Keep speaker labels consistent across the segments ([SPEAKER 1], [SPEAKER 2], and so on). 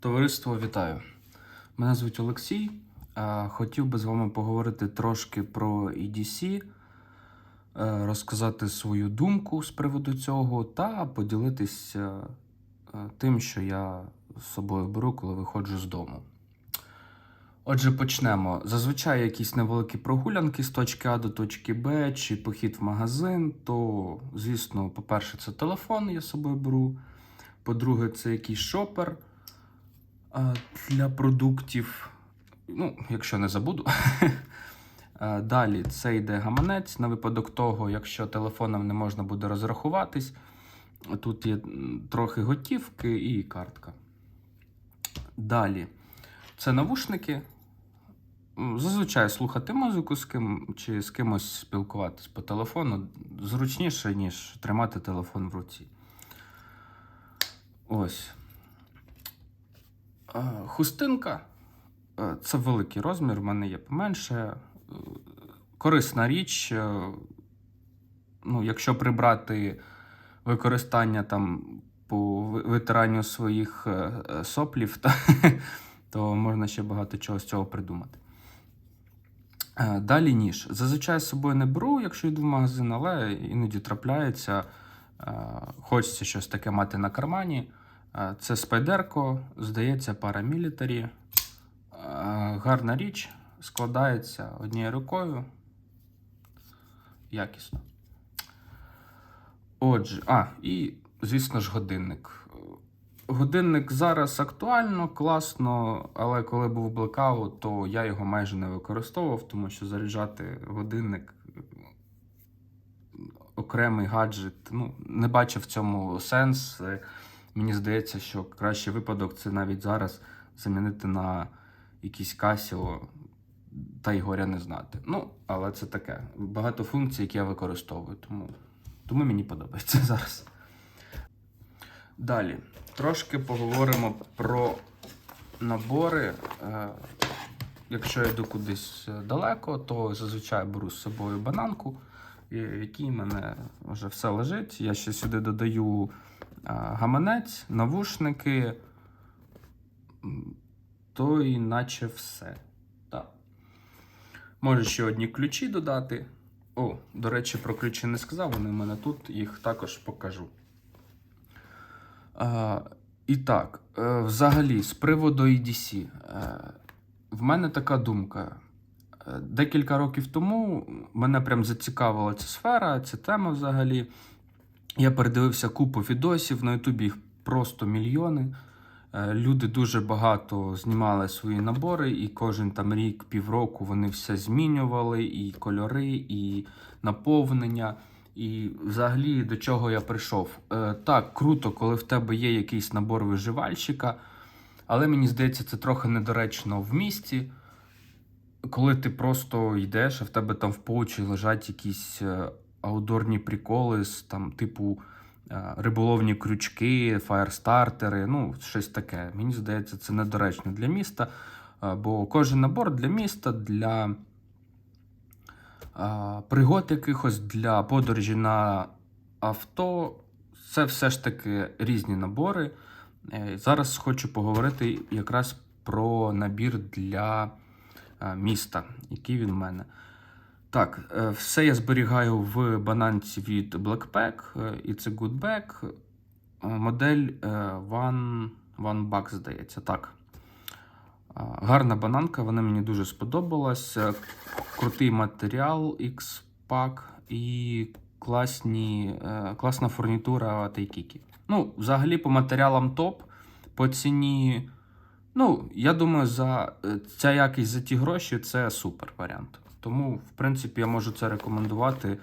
[SPEAKER 1] Товариство, вітаю! Мене звуть Олексій. Е, Хотів би з вами поговорити трошки про EDC, е, розказати свою думку з приводу цього та поділитися е, тим, що я з собою беру, коли виходжу з дому. Отже, почнемо. Зазвичай якісь невеликі прогулянки з точки А до точки Б чи похід в магазин, то, звісно, по-перше, це телефон, я з собою беру. По-друге, це якийсь шопер для продуктів. Ну, якщо не забуду. Далі це йде гаманець на випадок того, якщо телефоном не можна буде розрахуватись. Тут є трохи готівки і картка. Далі це навушники. Зазвичай слухати музику з ким чи з кимось спілкуватись по телефону зручніше, ніж тримати телефон в руці. Ось. Е, Хустинка. Е, Це великий розмір, в мене є поменше. Е, Корисна річ. Ну, якщо прибрати використання там по витиранню своїх соплів, та, то можна ще багато чого з цього придумати. Далі ніж. Зазвичай з собою не беру, якщо йду в магазин, але іноді трапляється. Хочеться щось таке мати на кармані. Це спайдерко, здається, парамілітарі. Гарна річ, складається однією рукою. Якісно. Отже, а, і, звісно ж, годинник. Годинник зараз актуально, класно, але коли був блекаут, то я його майже не використовував, тому що заряджати годинник окремий гаджет, ну, не бачив в цьому сенс. Мені здається, що кращий випадок це навіть зараз замінити на якийсь Casio, та й горя не знати. Ну, але це таке. Багато функцій, які я використовую, тому, тому мені подобається зараз. Далі. Трошки поговоримо про набори. Е, Якщо я йду кудись е, далеко, то зазвичай беру з собою бананку, в якій мене вже все лежить. Я ще сюди додаю гаманець, навушники, то і наче все. Так. Можу ще одні ключі додати. О, до речі, про ключі не сказав, вони в мене тут, їх також покажу. А, і так, е, взагалі, з приводу EDC, е, в мене така думка. Е, Декілька років тому мене прям зацікавила ця сфера, ця тема взагалі. Я передивився купу відосів, на Ютубі їх просто мільйони. Е, Люди дуже багато знімали свої набори, і кожен там рік, півроку вони все змінювали, і кольори, і наповнення. І взагалі до чого я прийшов. Е, так, круто, коли в тебе є якийсь набор виживальщика, але мені здається, це трохи недоречно в місті. Коли ти просто йдеш, а в тебе там в поучі лежать якісь е, аудорні приколи, з, там, типу е, риболовні крючки, фаєрстартери, ну, щось таке. Мені здається, це недоречно для міста, е, бо кожен набор для міста, для а, пригод якихось для подорожі на авто. Це все ж таки різні набори. Е, Зараз хочу поговорити якраз про набір для е, міста, який він в мене. Так, е, все я зберігаю в бананці від Blackpack, е, і це Goodback. Е, Модель One, One Buck, здається, так. Гарна бананка, вона мені дуже сподобалась. Крутий матеріал X-Pack і класні, класна фурнітура Тайкікі. Ну, взагалі, по матеріалам топ. По ціні. Ну, я думаю, за ця якість за ті гроші це супер варіант. Тому, в принципі, я можу це рекомендувати.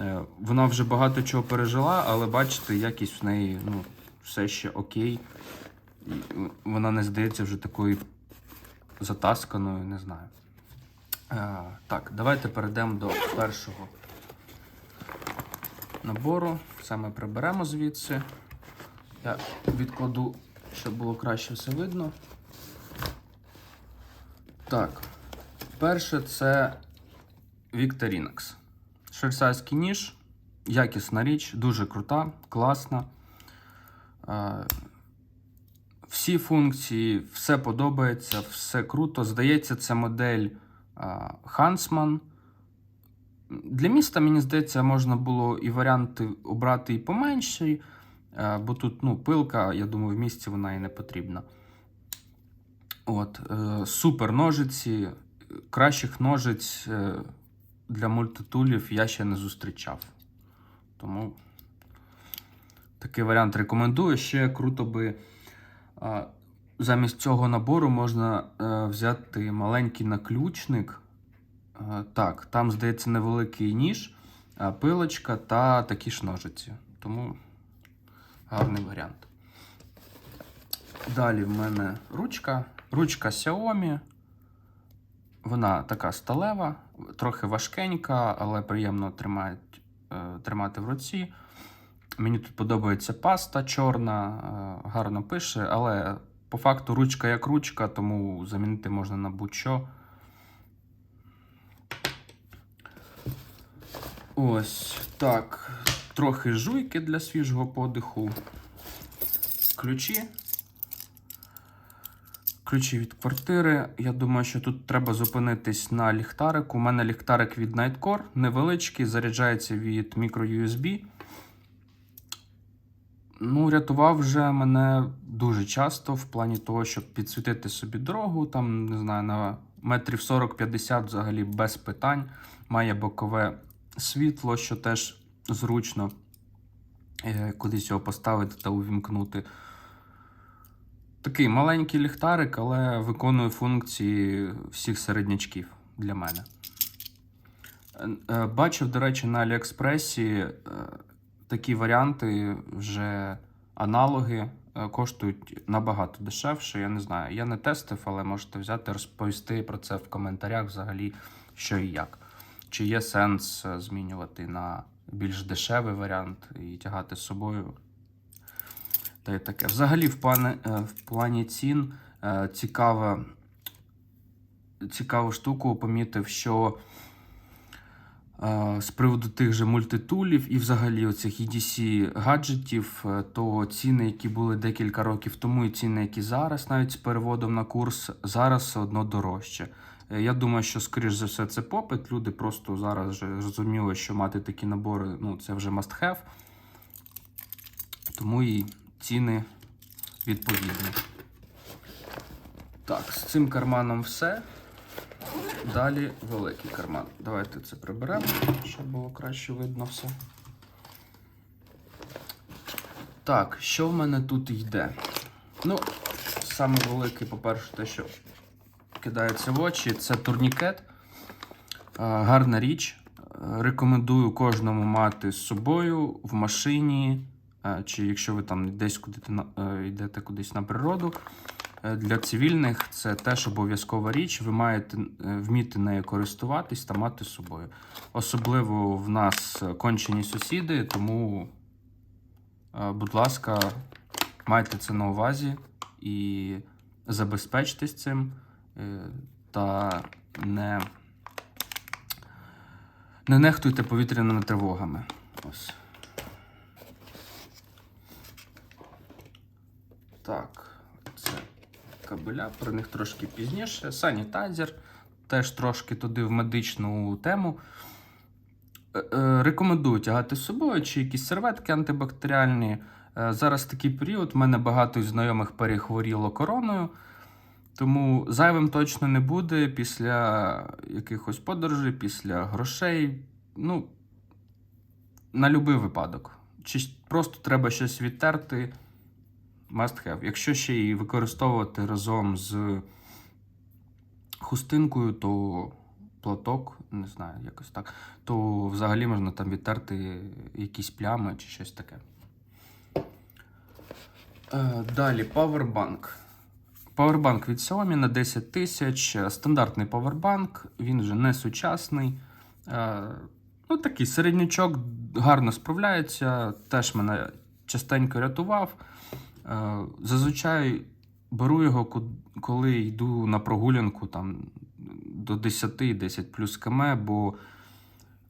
[SPEAKER 1] Е, Вона вже багато чого пережила, але бачите, якість в неї ну, все ще окей. Вона не здається вже такою затасканою, не знаю. Е, так, давайте перейдемо до першого набору. Ми приберемо звідси. Я відкладу, щоб було краще все видно. Так, перше це Victorinox. Швейцарський ніж, якісна річ, дуже крута, класна. Е, всі функції, все подобається, все круто. Здається, це модель а, Huntsman. Для міста, мені здається, можна було і варіанти обрати і поменші, е, бо тут ну, пилка, я думаю, в місті вона і не потрібна. От, е, супер ножиці. Кращих ножиць е, для мультитулів я ще не зустрічав. Тому такий варіант рекомендую. Ще круто би. Замість цього набору можна е, взяти маленький наключник. Е, Так, там, здається, невеликий ніж, е, пилочка та такі ж ножиці. Тому гарний варіант. Далі в мене ручка. Ручка Xiaomi. Вона така сталева, трохи важкенька, але приємно тримає, е, тримати в руці. Мені тут подобається паста чорна, е, гарно пише, але по факту ручка як ручка, тому замінити можна на будь-що. Ось так. Трохи жуйки для свіжого подиху. Ключі. Ключі від квартири. Я думаю, що тут треба зупинитись на ліхтарику. У мене ліхтарик від Nightcore, невеличкий, заряджається від microUSB. Ну, рятував вже мене дуже часто в плані того, щоб підсвітити собі дорогу, там, не знаю, на метрів 40-50 взагалі без питань. Має бокове світло, що теж зручно е, кудись його поставити та увімкнути. Такий маленький ліхтарик, але виконує функції всіх середнячків для мене. Е, Бачив, до речі, на Аліекспресі е, такі варіанти, вже аналоги е, коштують набагато дешевше. Я не знаю. Я не тестив, але можете взяти, розповісти про це в коментарях взагалі, що і як. Чи є сенс змінювати на більш дешевий варіант і тягати з собою. Та й таке. Взагалі, в плані, е, в плані цін е, цікава, цікаву штуку помітив, що е, з приводу тих же мультитулів і взагалі оцих EDC гаджетів, то ціни, які були декілька років тому, і ціни, які зараз, навіть з переводом на курс, зараз все одно дорожче. Я думаю, що, скоріш за все, це попит. Люди просто зараз вже зрозуміли, що мати такі набори ну, це вже must have. Тому і ціни відповідні. Так, з цим карманом все. Далі великий карман. Давайте це приберемо, щоб було краще видно все. Так, що в мене тут йде? Ну, саме великий, по-перше, те, що кидається в очі, це турнікет. Гарна річ. Рекомендую кожному мати з собою в машині, чи якщо ви там десь куди йдете кудись на природу. Е, Для цивільних це теж обов'язкова річ. Ви маєте е, вміти нею користуватись та мати з собою. Особливо в нас е, кончені сусіди, тому, е, будь ласка, майте це на увазі і забезпечтесь цим е, та не, не нехтуйте повітряними тривогами. Ось. Так, це кабеля, про них трошки пізніше. Санітайзер, теж трошки туди в медичну тему. Е, е, Рекомендую тягати з собою чи якісь серветки антибактеріальні. Е, Зараз такий період, в мене багато знайомих перехворіло короною, тому зайвим точно не буде після якихось подорожей, після грошей. Ну, на будь-який випадок. Чи просто треба щось відтерти, must have. Якщо ще й використовувати разом з хустинкою, то платок, не знаю, якось так, то взагалі можна там відтерти якісь плями чи щось таке. Е, Далі павербанк. Павербанк від Xiaomi на 10 тисяч. Стандартний павербанк, він вже не сучасний. Е, Ну, такий середнячок гарно справляється, теж мене частенько рятував. Е, Зазвичай беру його, коли йду на прогулянку там, до 10-10 плюс км, бо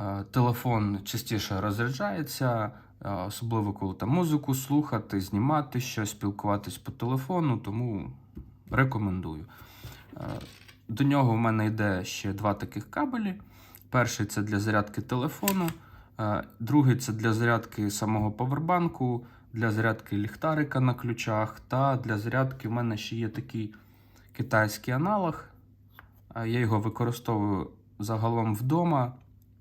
[SPEAKER 1] е, телефон частіше розряджається, Е, Особливо, коли там музику слухати, знімати щось, спілкуватись по телефону, тому рекомендую. До нього в мене йде ще два таких кабелі. Перший це для зарядки телефону, другий це для зарядки самого павербанку, для зарядки ліхтарика на ключах, та для зарядки в мене ще є такий китайський аналог. Е, Я його використовую загалом вдома.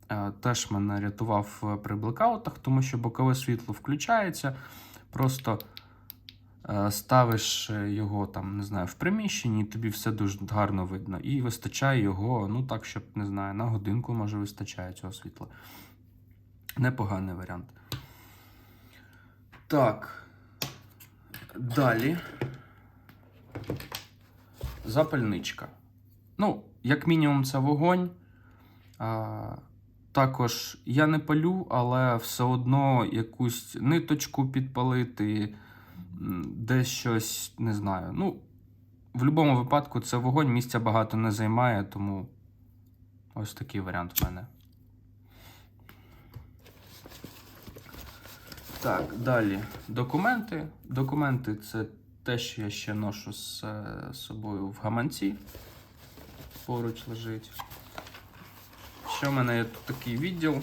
[SPEAKER 1] Е, Теж мене рятував е, при блекаутах, тому що бокове світло включається. Просто ставиш його там, не знаю, в приміщенні, тобі все дуже гарно видно. І вистачає його, ну так, щоб, не знаю, на годинку може вистачає цього світла. Непоганий варіант. Так. Далі. Запальничка. Ну, як мінімум, це вогонь. А, також я не палю, але все одно якусь ниточку підпалити, десь щось не знаю. Ну, в будь-якому випадку це вогонь, місця багато не займає, тому ось такий варіант в мене. Так, далі. Документи. Документи це те, що я ще ношу з е, собою в гаманці. Поруч лежить. Ще в мене є тут такий відділ,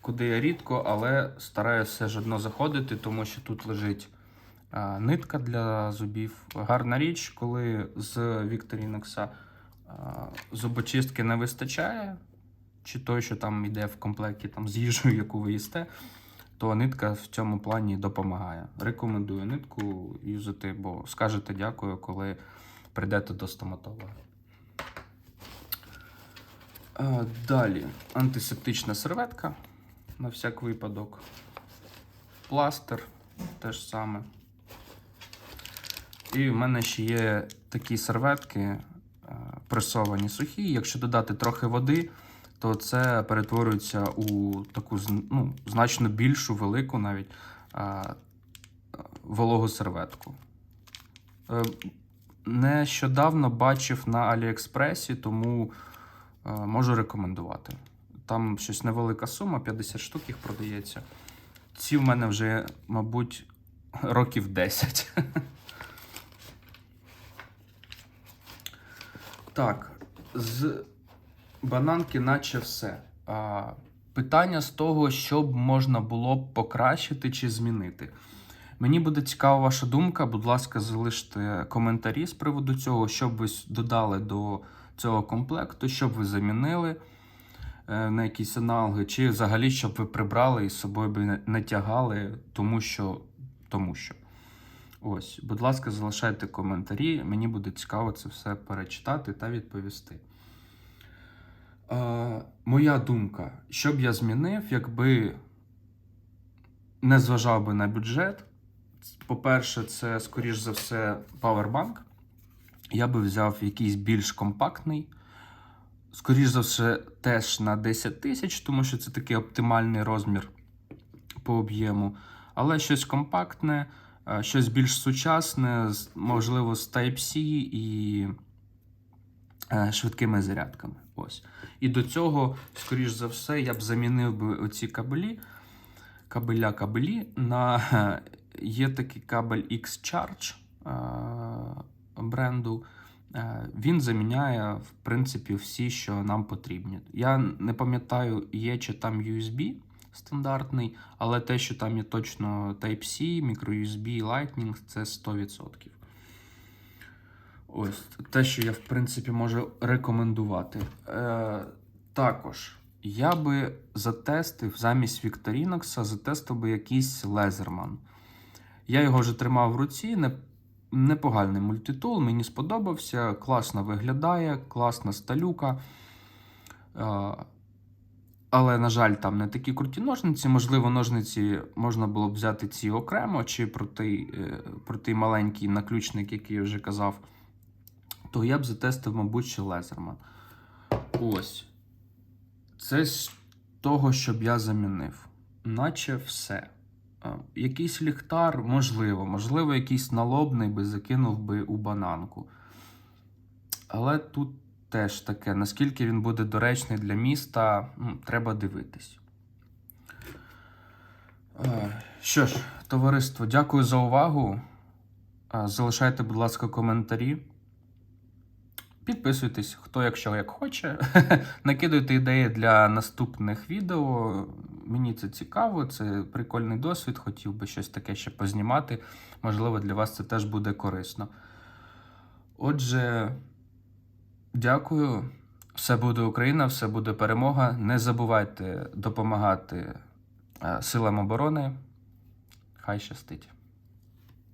[SPEAKER 1] куди я рідко, але стараюся все ж одно заходити, тому що тут лежить нитка для зубів. Гарна річ, коли з Victorinox а, зубочистки не вистачає, чи той, що там йде в комплекті там, з їжею, яку ви їсте, то нитка в цьому плані допомагає. Рекомендую нитку юзати, бо скажете дякую, коли прийдете до стоматолога. Е, Далі антисептична серветка на всяк випадок. Пластир теж саме. І в мене ще є такі серветки е, пресовані сухі. Якщо додати трохи води, то це перетворюється у таку ну, значно більшу, велику навіть е, вологу серветку. Е, Нещодавно бачив на Аліекспресі, тому е, можу рекомендувати. Там щось невелика сума, 50 штук їх продається. Ці в мене вже, мабуть, років 10. Так, з бананки, наче все. А, питання з того, що б можна було б покращити чи змінити. Мені буде цікава ваша думка. Будь ласка, залиште коментарі з приводу цього, що б ви додали до цього комплекту, що б ви замінили е, на якісь аналоги, чи взагалі щоб ви прибрали і з собою би не, тягали, тому що. Тому що. Ось, будь ласка, залишайте коментарі. Мені буде цікаво це все перечитати та відповісти. Е, моя думка, що б я змінив, якби не зважав би на бюджет. По-перше, це, скоріш за все, павербанк. Я би взяв якийсь більш компактний. Скоріш за все, теж на 10 тисяч, тому що це такий оптимальний розмір по об'єму. Але щось компактне, е, щось більш сучасне, можливо, з Type-C і е, швидкими зарядками. Ось. І до цього, скоріш за все, я б замінив би оці кабелі, кабеля кабелі на є такий кабель X-Charge бренду. Він заміняє, в принципі, всі, що нам потрібні. Я не пам'ятаю, є чи там USB стандартний, але те, що там є точно Type-C, microUSB, Lightning, це 100%. Ось те, що я, в принципі, можу рекомендувати. Е, також я би затестив замість Victorinox, затестив би якийсь Лезерман. Я його вже тримав в руці. Не, непоганий мультитул, мені сподобався, класно виглядає, класна сталюка. Е, але, на жаль, там не такі круті ножниці. Можливо, ножниці можна було б взяти ці окремо, чи про той, е, про той маленький наключник, який я вже казав, то я б затестив, мабуть, ще Лезерман. Ось. Це з того, щоб я замінив. Наче все. Е, Якийсь ліхтар, можливо, можливо, якийсь налобний би закинув би у бананку. Але тут теж таке, наскільки він буде доречний для міста, треба дивитись. Е, Що ж, товариство, дякую за увагу. Е, Залишайте, будь ласка, коментарі. Підписуйтесь, хто якщо як хоче. Накидуйте ідеї для наступних відео. Мені це цікаво, це прикольний досвід. Хотів би щось таке ще познімати. Можливо, для вас це теж буде корисно. Отже, дякую. Все буде Україна, все буде перемога. Не забувайте допомагати е, силам оборони. Хай щастить.